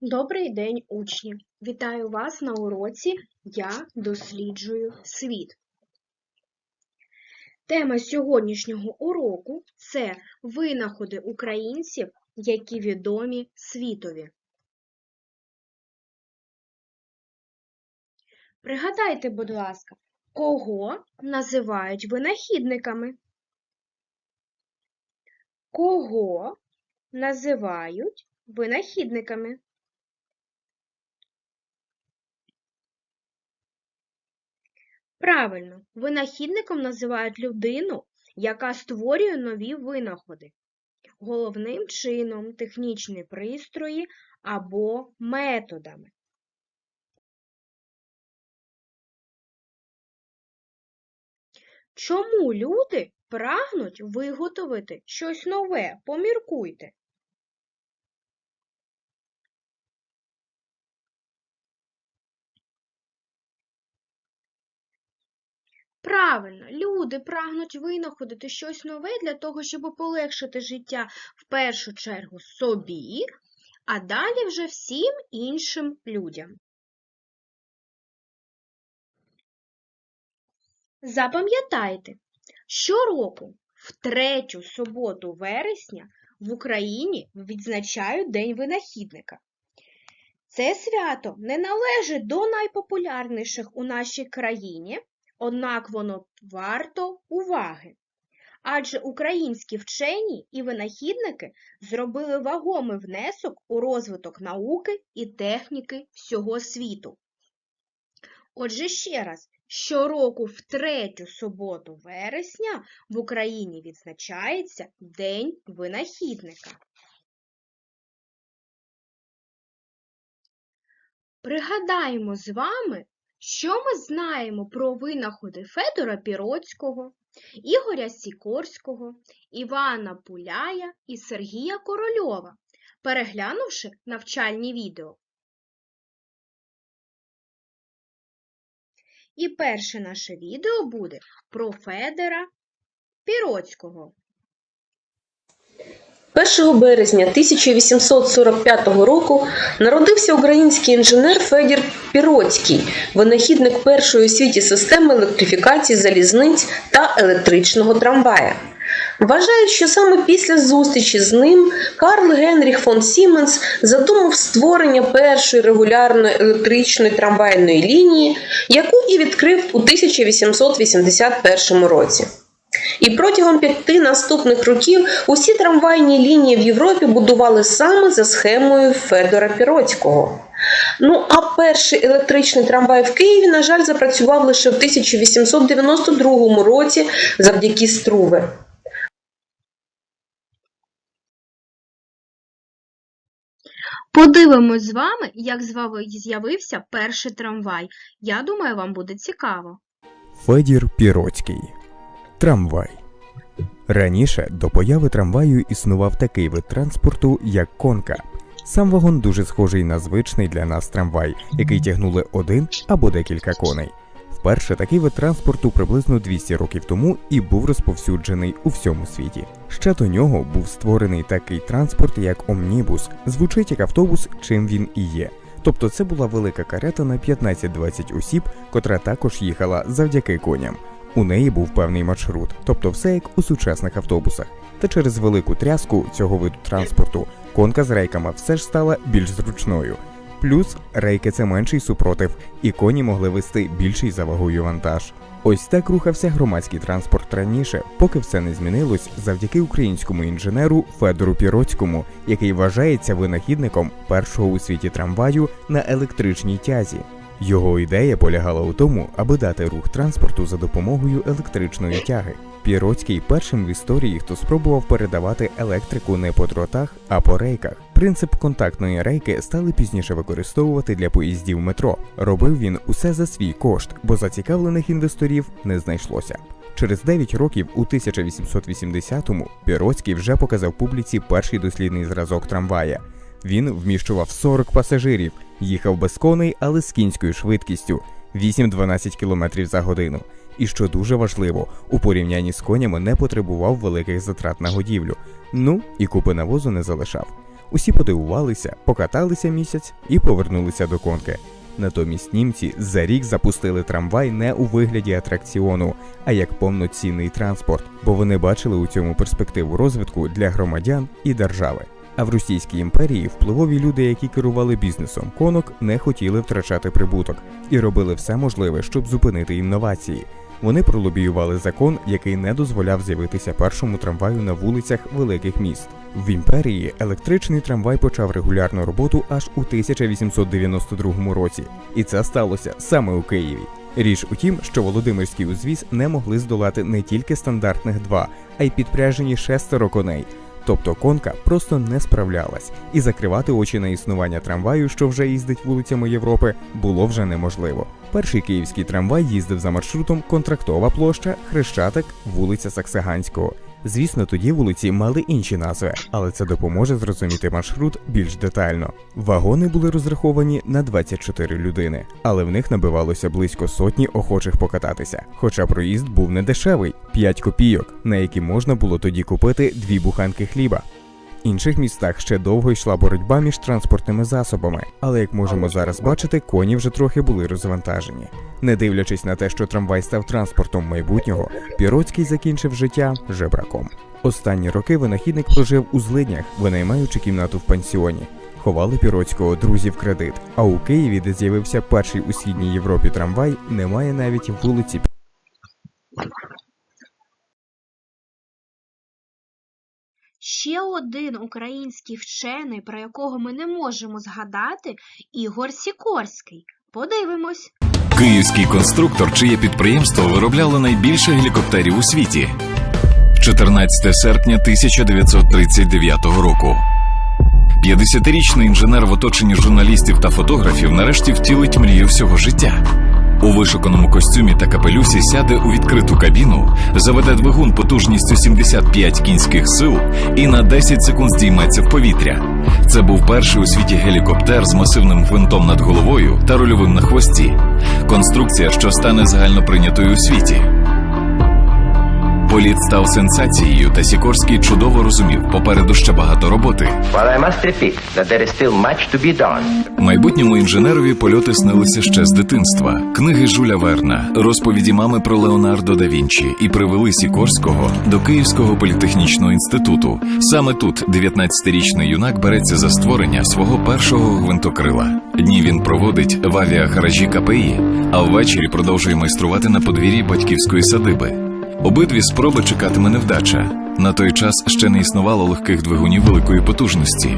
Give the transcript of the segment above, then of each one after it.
Добрий день, учні! Вітаю вас на уроці Я досліджую світ. Тема сьогоднішнього уроку це винаходи українців, які відомі світові. Пригадайте, будь ласка, кого називають винахідниками? Кого називають винахідниками? Правильно, винахідником називають людину, яка створює нові винаходи. Головним чином технічні пристрої або методами. Чому люди прагнуть виготовити щось нове? Поміркуйте. Правильно, люди прагнуть винаходити щось нове для того, щоб полегшити життя в першу чергу собі, а далі вже всім іншим людям. Запам'ятайте, щороку в третю суботу вересня в Україні відзначають День винахідника. Це свято не належить до найпопулярніших у нашій країні, однак воно варто уваги. Адже українські вчені і винахідники зробили вагомий внесок у розвиток науки і техніки всього світу. Отже, ще раз, щороку в третю суботу вересня в Україні відзначається День винахідника. Пригадаємо з вами, що ми знаємо про винаходи Федора Піроцького, Ігоря Сікорського, Івана Пуляя і Сергія Корольова, переглянувши навчальні відео. І перше наше відео буде про Федора Піроцького. 1 березня 1845 року народився український інженер Федір Піроцький, винахідник першої у світі системи електрифікації залізниць та електричного трамвая. Вважають, що саме після зустрічі з ним Карл Генріх фон Сіменс задумав створення першої регулярної електричної трамвайної лінії, яку і відкрив у 1881 році. І протягом п'яти наступних років усі трамвайні лінії в Європі будували саме за схемою Федора Піроцького. Ну а перший електричний трамвай в Києві, на жаль, запрацював лише в 1892 році завдяки Струве. Подивимось з вами, як з'явився перший трамвай. Я думаю, вам буде цікаво. Федір Піроцький. Трамвай. Раніше до появи трамваю існував такий вид транспорту, як конка. Сам вагон дуже схожий на звичний для нас трамвай, який тягнули один або декілька коней. Вперше такий вид транспорту приблизно 200 років тому і був розповсюджений у всьому світі. Ще до нього був створений такий транспорт, як омнібус, звучить як автобус, чим він і є. Тобто це була велика карета на 15-20 осіб, котра також їхала завдяки коням. У неї був певний маршрут, тобто все як у сучасних автобусах. Та через велику тряску цього виду транспорту конка з рейками все ж стала більш зручною. Плюс рейки це менший супротив, і коні могли вести більший за вагою вантаж. Ось так рухався громадський транспорт раніше, поки все не змінилось завдяки українському інженеру Федору Піроцькому, який вважається винахідником першого у світі трамваю на електричній тязі. Його ідея полягала у тому, аби дати рух транспорту за допомогою електричної тяги. Піроцький першим в історії, хто спробував передавати електрику не по дротах, а по рейках. Принцип контактної рейки стали пізніше використовувати для поїздів метро. Робив він усе за свій кошт, бо зацікавлених інвесторів не знайшлося. Через 9 років, у 1880-му, Піроцький вже показав публіці перший дослідний зразок трамвая. Він вміщував 40 пасажирів, їхав без коней, але з кінською швидкістю 8-12 км за годину. І що дуже важливо, у порівнянні з конями не потребував великих затрат на годівлю. Ну і купи навозу не залишав. Усі подивувалися, покаталися місяць і повернулися до конки. Натомість німці за рік запустили трамвай не у вигляді атракціону, а як повноцінний транспорт, бо вони бачили у цьому перспективу розвитку для громадян і держави. А в Російській імперії впливові люди, які керували бізнесом конок, не хотіли втрачати прибуток і робили все можливе, щоб зупинити інновації. Вони пролобіювали закон, який не дозволяв з'явитися першому трамваю на вулицях великих міст. В імперії електричний трамвай почав регулярну роботу аж у 1892 році, і це сталося саме у Києві. Річ у тім, що Володимирський узвіз не могли здолати не тільки стандартних два, а й підпряжені шестеро коней. Тобто конка просто не справлялась, і закривати очі на існування трамваю, що вже їздить вулицями Європи, було вже неможливо. Перший київський трамвай їздив за маршрутом Контрактова площа, Хрещатик, вулиця Саксиганського. Звісно, тоді вулиці мали інші назви, але це допоможе зрозуміти маршрут більш детально. Вагони були розраховані на 24 людини, але в них набивалося близько сотні охочих покататися. Хоча проїзд був не дешевий 5 копійок, на які можна було тоді купити дві буханки хліба. В інших містах ще довго йшла боротьба між транспортними засобами, але як можемо зараз бачити, коні вже трохи були розвантажені. Не дивлячись на те, що трамвай став транспортом майбутнього, Піроцький закінчив життя жебраком. Останні роки винахідник прожив у злиднях, винаймаючи кімнату в пансіоні. Ховали Піроцького друзів кредит. А у Києві, де з'явився перший у східній Європі трамвай, немає навіть вулиці Ще один український вчений, про якого ми не можемо згадати, Ігор Сікорський. Подивимось. Київський конструктор, чиє підприємство виробляло найбільше гелікоптерів у світі. 14 серпня 1939 року. 50-річний інженер в оточенні журналістів та фотографів нарешті втілить мрію всього життя. У вишуканому костюмі та капелюсі сяде у відкриту кабіну, заведе двигун потужністю 75 кінських сил і на 10 секунд здійметься в повітря. Це був перший у світі гелікоптер з масивним гвинтом над головою та рульовим на хвості. Конструкція, що стане загальноприйнятою у світі. Політ став сенсацією, та Сікорський чудово розумів, попереду ще багато роботи. But I must repeat that there is still much to be done. Майбутньому інженерові польоти снилися ще з дитинства. Книги Жуля Верна, розповіді мами про Леонардо да Вінчі і привели Сікорського до Київського політехнічного інституту. Саме тут 19-річний юнак береться за створення свого першого гвинтокрила. Дні він проводить в авіагаражі КПІ, а ввечері продовжує майструвати на подвір'ї батьківської садиби. Обидві спроби чекатиме невдача. На той час ще не існувало легких двигунів великої потужності.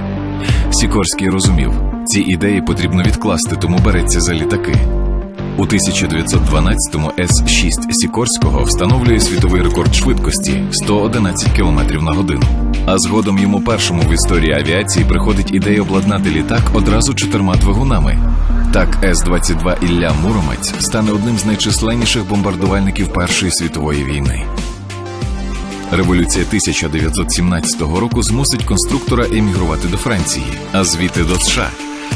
Сікорський розумів, ці ідеї потрібно відкласти, тому береться за літаки. У 1912-му С-6 Сікорського встановлює світовий рекорд швидкості 111 км на годину. А згодом йому першому в історії авіації приходить ідея обладнати літак одразу чотирма двигунами. Так, С-22 Ілля Муромець стане одним з найчисленніших бомбардувальників Першої світової війни. Революція 1917 року змусить конструктора емігрувати до Франції, а звідти до США.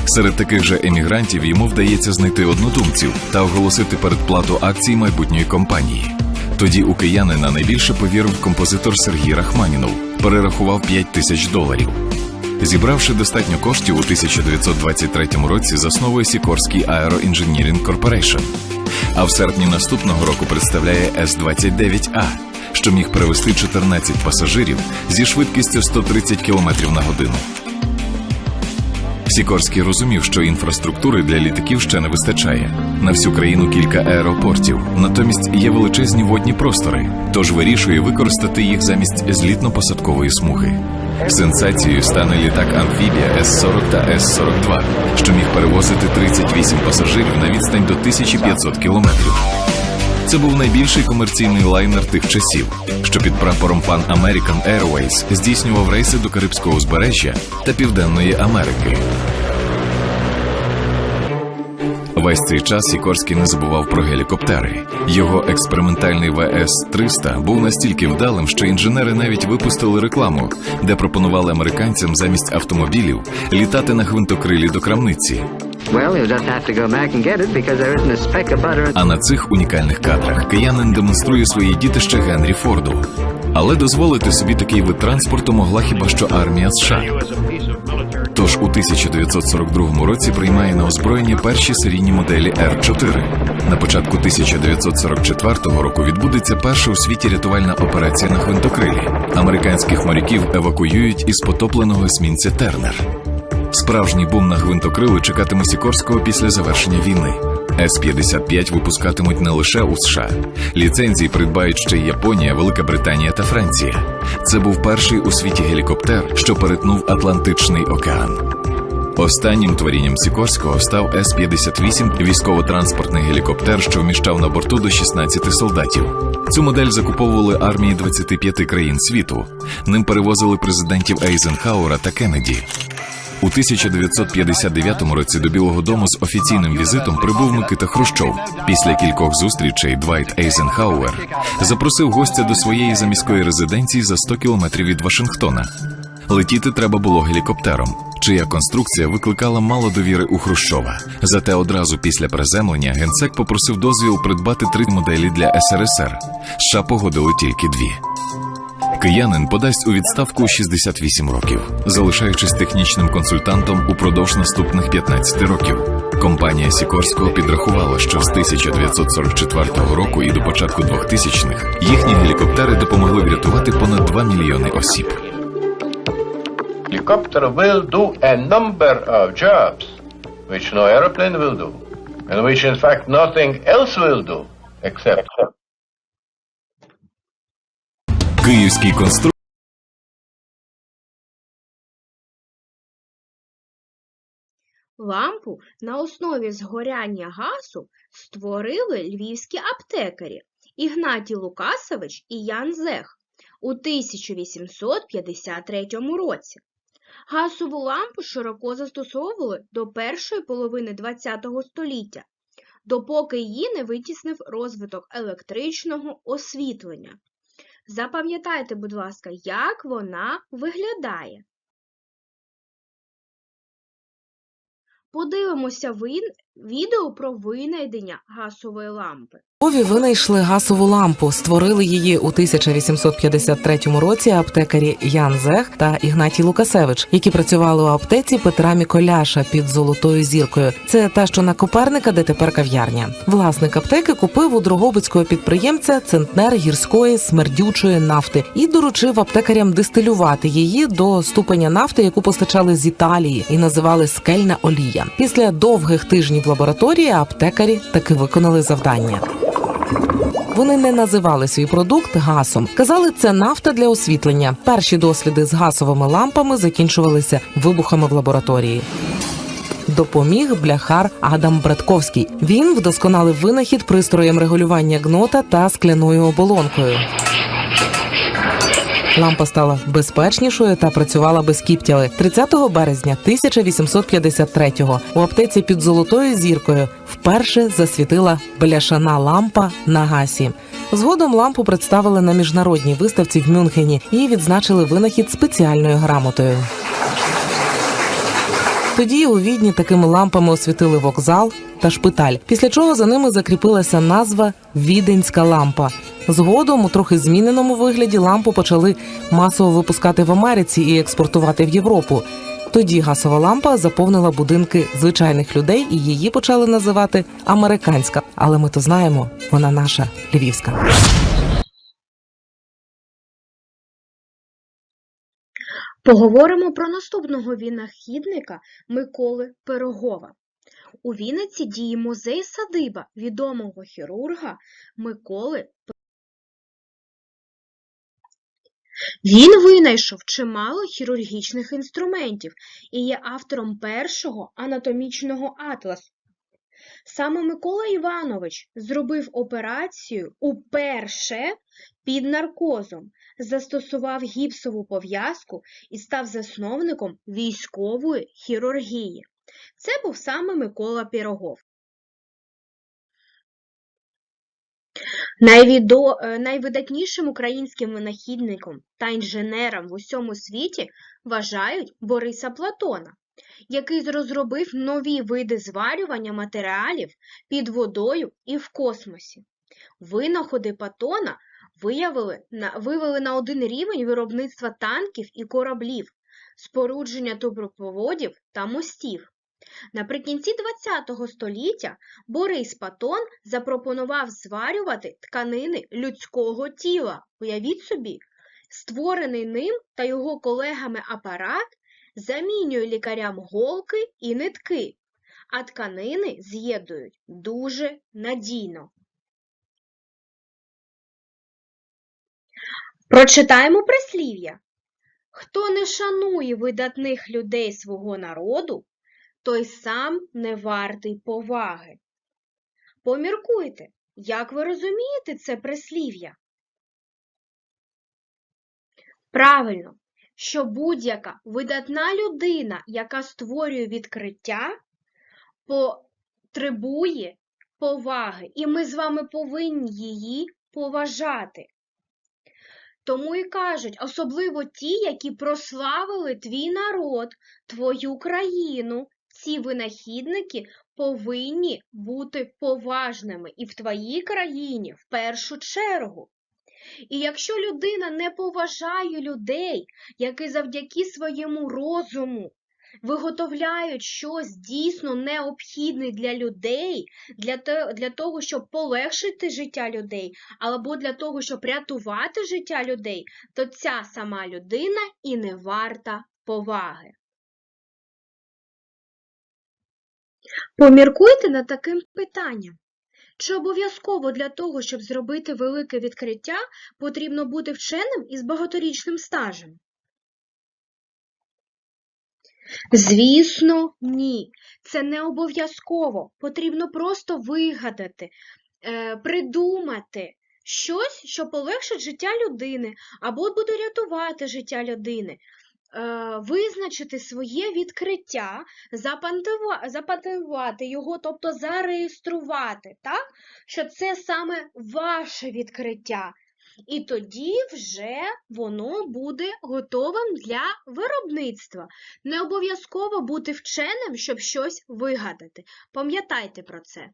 Серед таких же емігрантів йому вдається знайти однодумців та оголосити передплату акцій майбутньої компанії. Тоді у киянина найбільше повірив композитор Сергій Рахманінов, перерахував 5 тисяч доларів. Зібравши достатньо коштів у 1923 році, засновує Сікорський Engineering Corporation. А в серпні наступного року представляє С-29А, що міг перевести 14 пасажирів зі швидкістю 130 км на годину. Сікорський розумів, що інфраструктури для літаків ще не вистачає. На всю країну кілька аеропортів, натомість є величезні водні простори, тож вирішує використати їх замість злітно-посадкової смуги. Сенсацією стане літак Амфібія С-40 та С-42, що міг перевозити 38 пасажирів на відстань до 1500 кілометрів. Це був найбільший комерційний лайнер тих часів, що під прапором Pan American Airways здійснював рейси до Карибського узбережжя та Південної Америки. Весь цей час Сікорський не забував про гелікоптери. Його експериментальний ВС-300 був настільки вдалим, що інженери навіть випустили рекламу, де пропонували американцям замість автомобілів літати на гвинтокрилі до крамниці. А на цих унікальних кадрах киянин демонструє своє дітище Генрі Форду. Але дозволити собі такий вид транспорту могла хіба що армія США. Тож у 1942 році приймає на озброєння перші серійні моделі Р-4. На початку 1944 року відбудеться перша у світі рятувальна операція на гвинтокрилі. Американських моряків евакуюють із потопленого есмінця Тернер. Справжній бум на гвинтокрили чекатиме Сікорського після завершення війни. С-55 випускатимуть не лише у США. Ліцензії придбають ще Японія, Велика Британія та Франція. Це був перший у світі гелікоптер, що перетнув Атлантичний океан. Останнім творінням Сікорського став С-58 військово-транспортний гелікоптер, що вміщав на борту до 16 солдатів. Цю модель закуповували армії 25 країн світу. Ним перевозили президентів Ейзенхауера та Кеннеді. У 1959 році до Білого Дому з офіційним візитом прибув Микита Хрущов. Після кількох зустрічей Двайт Ейзенхауер запросив гостя до своєї заміської резиденції за 100 кілометрів від Вашингтона. Летіти треба було гелікоптером, чия конструкція викликала мало довіри у Хрущова. Зате одразу після приземлення генсек попросив дозвіл придбати три моделі для СРСР. США погодили тільки дві. Киянин подасть у відставку у 68 років, залишаючись технічним консультантом упродовж наступних 15 років. Компанія Сікорського підрахувала, що з 1944 року і до початку 2000-х їхні гелікоптери допомогли врятувати понад 2 мільйони осіб. helicopter will do a number of jobs which no aeroplane will do, and which in fact nothing else will do except. Київський конструктор Лампу на основі згоряння газу створили львівські аптекарі Ігнатій Лукасович і Ян Зех у 1853 році. Газову лампу широко застосовували до першої половини ХХ століття, допоки її не витіснив розвиток електричного освітлення. Запам'ятайте, будь ласка, як вона виглядає. Подивимося відео про винайдення газової лампи. Львові винайшли газову лампу, створили її у 1853 році аптекарі Ян Зех та Ігнатій Лукасевич, які працювали у аптеці Петра Міколяша під золотою зіркою. Це та, що на Коперника, де тепер кав'ярня. Власник аптеки купив у Дрогобицького підприємця центнер гірської смердючої нафти і доручив аптекарям дистилювати її до ступеня нафти, яку постачали з Італії і називали скельна олія. Після довгих тижнів лабораторії аптекарі таки виконали завдання. Вони не називали свій продукт гасом. Казали, це нафта для освітлення. Перші досліди з гасовими лампами закінчувалися вибухами в лабораторії. Допоміг бляхар Адам Братковський. Він вдосконалив винахід пристроєм регулювання гнота та скляною оболонкою. Лампа стала безпечнішою та працювала без кіптяли. 30 березня 1853-го у аптеці під золотою зіркою вперше засвітила бляшана лампа на гасі. Згодом лампу представили на міжнародній виставці в Мюнхені і відзначили винахід спеціальною грамотою. Тоді у відні такими лампами освітили вокзал та шпиталь, після чого за ними закріпилася назва Віденська лампа. Згодом у трохи зміненому вигляді лампу почали масово випускати в Америці і експортувати в Європу. Тоді газова лампа заповнила будинки звичайних людей, і її почали називати американська. Але ми то знаємо, вона наша львівська. Поговоримо про наступного винахідника Миколи Пирогова. У Вінниці діє музей садиба відомого хірурга Миколи Він винайшов чимало хірургічних інструментів і є автором першого анатомічного атласу. Саме Микола Іванович зробив операцію уперше під наркозом, застосував гіпсову пов'язку і став засновником військової хірургії. Це був саме Микола Пірогов. Найвідо... е, Найвидатнішим українським винахідником та інженером в усьому світі вважають Бориса Платона, який розробив нові види зварювання матеріалів під водою і в космосі. Винаходи Платона виявили на... вивели на один рівень виробництва танків і кораблів. спорудження трубопроводів та мостів. Наприкінці ХХ століття Борис Патон запропонував зварювати тканини людського тіла. Уявіть собі, створений ним та його колегами апарат замінює лікарям голки і нитки, а тканини з'єднують дуже надійно. Прочитаємо прислів'я. Хто не шанує видатних людей свого народу, той сам не вартий поваги. Поміркуйте, як ви розумієте це прислів'я? Правильно, що будь-яка видатна людина, яка створює відкриття, потребує поваги, і ми з вами повинні її поважати. Тому і кажуть, особливо ті, які прославили твій народ, твою країну. Ці винахідники повинні бути поважними і в твоїй країні в першу чергу. І якщо людина не поважає людей, які завдяки своєму розуму виготовляють щось дійсно необхідне для людей, для, для того, щоб полегшити життя людей, або для того, щоб рятувати життя людей, то ця сама людина і не варта поваги. Поміркуйте над таким питанням. Чи обов'язково для того, щоб зробити велике відкриття, потрібно бути вченим із багаторічним стажем? Звісно, ні. Це не обов'язково. Потрібно просто вигадати, е, придумати щось, що полегшить життя людини або буде рятувати життя людини. Е, Визначити своє відкриття, запатентува- запатентувати його, тобто зареєструвати, так? що це саме ваше відкриття. І тоді вже воно буде готовим для виробництва. Не обов'язково бути вченим, щоб щось вигадати. Пам'ятайте про це.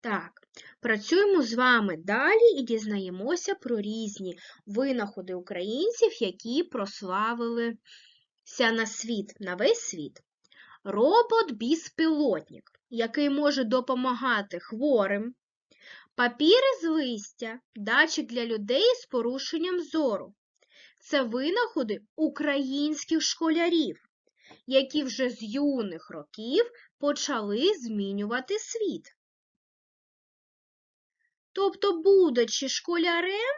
Так, працюємо з вами далі і дізнаємося про різні винаходи українців, які прославилися на світ, на весь світ. Робот-безпілотник, який може допомагати хворим, папіри з листя, датчик для людей з порушенням зору. Це винаходи українських школярів, які вже з юних років почали змінювати світ. Тобто, будучи школярем,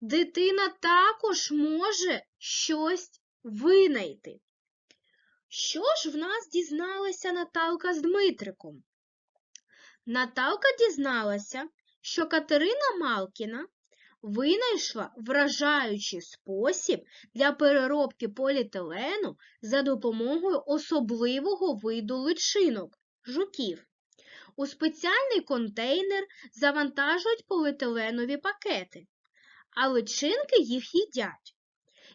дитина також може щось винайти. Що ж в нас дізналася Наталка з Дмитриком? Наталка дізналася, що Катерина Малкіна винайшла вражаючий спосіб для переробки поліетилену за допомогою особливого виду личинок – жуків. У спеціальний контейнер завантажують поліетиленові пакети, а личинки їх їдять.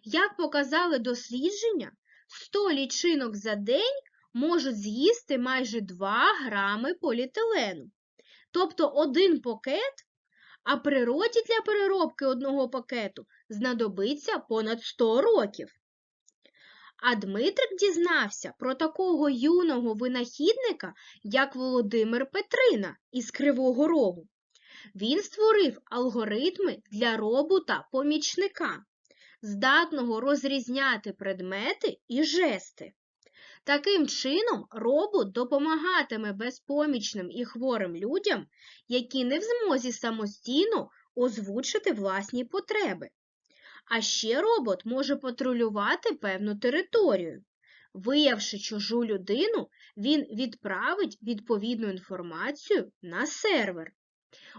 Як показали дослідження, 100 лічинок за день можуть з'їсти майже 2 грами поліетилену. Тобто один пакет, а природі для переробки одного пакету знадобиться понад 100 років. А Дмитрик дізнався про такого юного винахідника, як Володимир Петрина із Кривого Рогу. Він створив алгоритми для робота-помічника, здатного розрізняти предмети і жести. Таким чином, робот допомагатиме безпомічним і хворим людям, які не в змозі самостійно озвучити власні потреби. А ще робот може патрулювати певну територію. Виявши чужу людину, він відправить відповідну інформацію на сервер.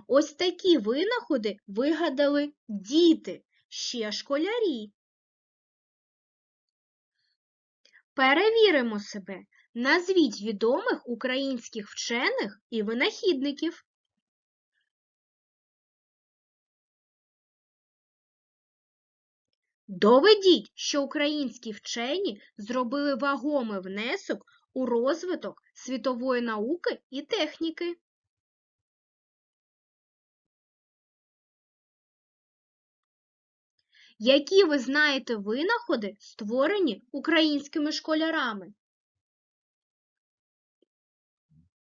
Ось такі винаходи вигадали діти, ще школярі. Перевіримо себе. Назвіть відомих українських вчених і винахідників. Доведіть, що українські вчені зробили вагомий внесок у розвиток світової науки і техніки. Які ви знаєте винаходи, створені українськими школярами?